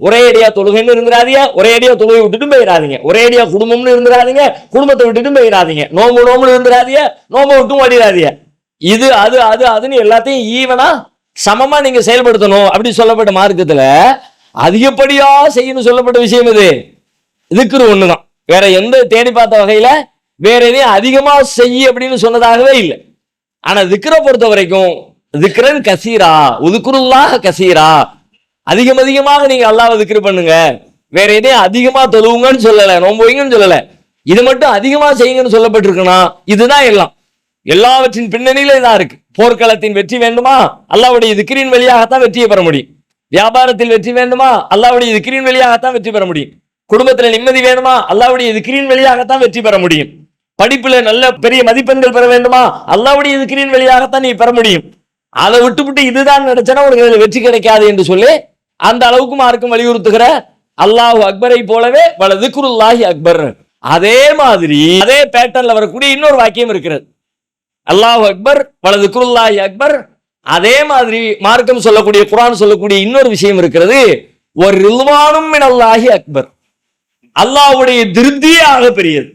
ஒரே அடியா தொழுகைன்னு இருந்துடாதீங்க ஒரே அடியா தொழுகை விட்டுட்டு போயிடாதீங்க. ஒரே அடியா குடும்பம்னு இருந்துடாதீங்க குடும்பத்தை விட்டுட்டு போயிடாதீங்க. நோம்பு நோம்புன்னு இருந்துடாதீங்க நோம்பு விட்டும் ஓடிடாதீங்க இது அது அது அதுன்னு எல்லாத்தையும் ஈவனா சமமா நீங்க செயல்படுத்தணும் அப்படி சொல்லப்பட்ட மார்க்கத்துல அதிகப்படியா செய்யணும் சொல்லப்பட்ட விஷயம் இது. இதுக்குற ஒண்ணுதான். வேற எந்த தேடி பார்த்த வகையில வேற எதையும் அதிகமா செய்ய அப்படின்னு சொன்னதாகவே இல்லை. ஆனா திக்ரை பொறுத்த வரைக்கும் திக்கரன் கசீரா உதுக்குருல்லாக கசீரா. அதிகம் அதிகமாக நீங்க அல்லாஹ் திக்ரு பண்ணுங்க. வேற எதையும் அதிகமா தொழுவுங்கன்னு சொல்லல நோம்புவீங்கன்னு சொல்லலை. சொல்லல இது மட்டும் அதிகமா செய்யுங்கன்னு சொல்லப்பட்டிருக்குன்னா இதுதான் எல்லாம். எல்லாவற்றின் பின்னணியில இதான் இருக்கு. போர்க்களத்தின் வெற்றி வேண்டுமா? அல்லாவுடைய திக்ரின் வழியாகத்தான் வெற்றியை பெற முடியும். வியாபாரத்தில் வெற்றி வேண்டுமா? அல்லாவுடைய திக்ரின் வழியாகத்தான் வெற்றி பெற முடியும். குடும்பத்துல நிம்மதி வேணுமா அல்லாவுடைய திக்ரின் வழியாகத்தான் வெற்றி பெற முடியும். படிப்புல நல்ல பெரிய மதிப்பெண்கள் பெற வேண்டுமா? அல்லாவுடைய திக்ரின் வழியாகத்தான் நீ பெற முடியும். அதை விட்டுவிட்டு இதுதான் நினைச்சனா உனக்கு வெற்றி கிடைக்காது என்று சொல்லி அந்த அளவுக்கு மார்க்கம் வலியுறுத்துகிற அல்லாஹ் அக்பரை போலவே வல திக்ருல்லாஹி அக்பர். அதே மாதிரி அதே பேட்டர்ல வரக்கூடிய இன்னொரு வாக்கியம் இருக்கிறது. அல்லாஹ் அக்பர் வல திக்ருல்லாஹி அக்பர். அதே மாதிரி மார்க்கம் சொல்லக்கூடிய குரான் சொல்லக்கூடிய இன்னொரு விஷயம் இருக்கிறது. ஒரு ரில்வானும் மினல்லாஹி அக்பர். அல்லாஹ்வுடைய திருப்தியே ஆக பெரியது